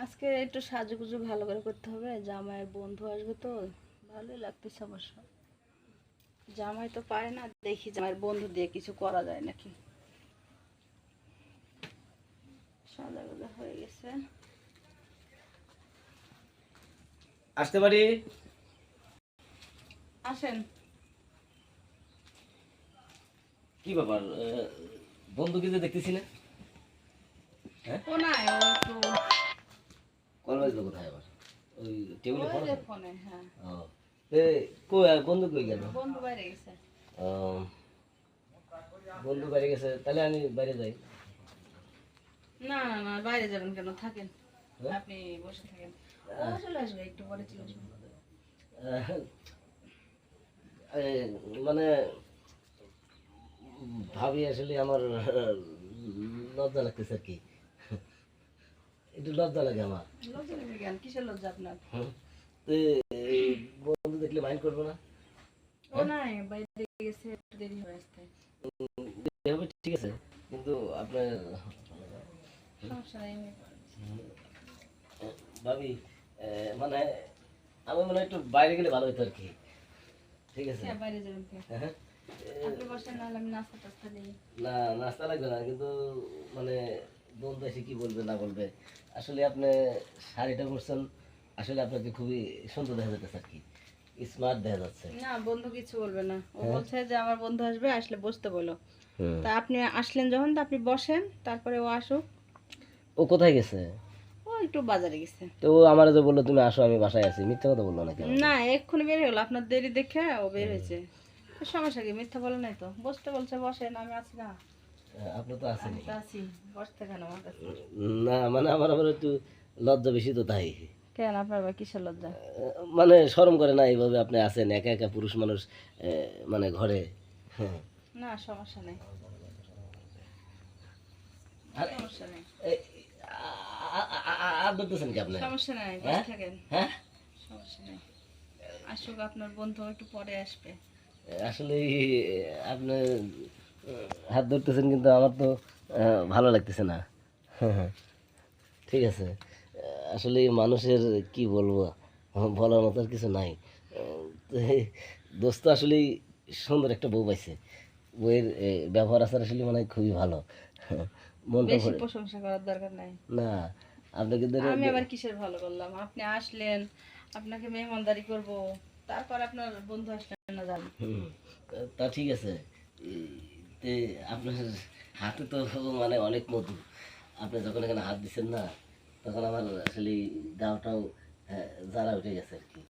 আজকে একটু সাজুগুজু ভালো করে করতে হবে। জামাইয়ের বন্ধু আসবে তো ভালোই লাগতেছে অবশ্য জামাই তো পারে না দেখি জামাইয়ের বন্ধু দিয়ে কিছু করা যায় নাকি। সাজাগুজা হয়ে গেছে। আসতে পারি? আসেন। কি ব্যাপার? আহ, বন্ধু কিন্তু দেখতেছি না? হ্যাঁ? ও না ও কল বাজলো কোথায় আবার ওই টেবিলে ফোন ফোনে হ্যাঁ। ও। এ, কই বন্ধু কই গেল? বন্ধু বাইরে গেছে। ও, বন্ধু বাইরে গেছে তাহলে আমি বাইরে যাই। না না না বাইরে যাবেন কেন? থাকেন। হ্যাঁ? আপনি বসে থাকেন। ও চলে আসবে একটু পরে চলে আসবে। মানে ভাবি আসলে আমার লজ্জা লাগতেছে আর কি। একটু লজ্জা লাগে আমার। লজ্জা লাগবে কেন? কিসের লজ্জা আপনার? হুম। বন্ধু দেখলে মাইন্ড করব না? ও নাই বাইরে গেছে দেরি হয়ে আসতে হবে ঠিক আছে কিন্তু আপনার ভাবি মানে আমি মনে হয় একটু বাইরে গেলে ভালো হতো আর কি। ঠিক আছে? হ্যাঁ, বাইরে যাবেন হ্যাঁ? আপনি বসেন নাহলে আমি নাস্তা টাস্তা দিই। না নাস্তা লাগবে না কিন্তু মানে বন্ধু এসে কি বলবে না বলবে। আসলে আপনি শাড়িটা পরছেন আসলে আপনাকে খুবই সুন্দর দেখা যাচ্ছে আর কি। স্মার্ট দেখা যাচ্ছে। না বন্ধু কিছু বলবে না। ও হ্যাঁ? বলছে যে আমার বন্ধু আসবে আসলে বসতে বলো। তা আপনি আসলেন যখন তা আপনি বসেন তারপরে ও আসুক। ও কোথায় গেছে? ও একটু বাজারে গেছে। তো ও আমার যে বলল তুমি আসো আমি বাসায় আছি। মিথ্যা কথা বলল নাকি? না এক্ষুনি বের হলো। আপনার দেরি দেখে ও বের হয়েছে। সমস্যা কি? মিথ্যা বলে নাই তো? বসতে বলছে বসেন আমি আছি না। আপনি তো আছেন না? মানে আমার আবার একটু লজ্জা বেশি তো তাই। কেন আপনার কিসের লজ্জা? মানে শরম করে না এইভাবে আপনি আছেন একা একা পুরুষ মানুষ মানে ঘরে। হ্যাঁ। না সমস্যা নেই। আরে, সমস্যা নেই। ধরতেছেন কি আপনি? সমস্যা নেই হ্যাঁ? থাকেন। হ্যাঁ? সমস্যা নেই। আসুক আপনার বন্ধু একটু পরে আসবে। আসলে আপনি হাত ধরতেছেন কিন্তু আমার তো ভালো লাগতেছে না। ঠিক আছে। আসলে মানুষের কি বলব? বলার মতো আর কিছু নাই। দোস্ত আসলে সুন্দর একটা বউ পাইছে। বইয়ের ব্যবহার আচার আসলে মনে হয় খুবই ভালো। মনটা বেশি প্রশংসা করার দরকার নাই। না আপনাকে ধরে আমি আবার কিসের ভালো করলাম আপনি আসলেন আপনাকে মেহমানদারি করব তারপর আপনার বন্ধু আসলেন না জানি। তা- ঠিক আছে। তে আপনার হাতে তো মানে অনেক মধু। আপনি যখন এখানে হাত দিচ্ছেন না, তখন আমার আসলে দাওটাও যারা উঠে গেছে আর কি।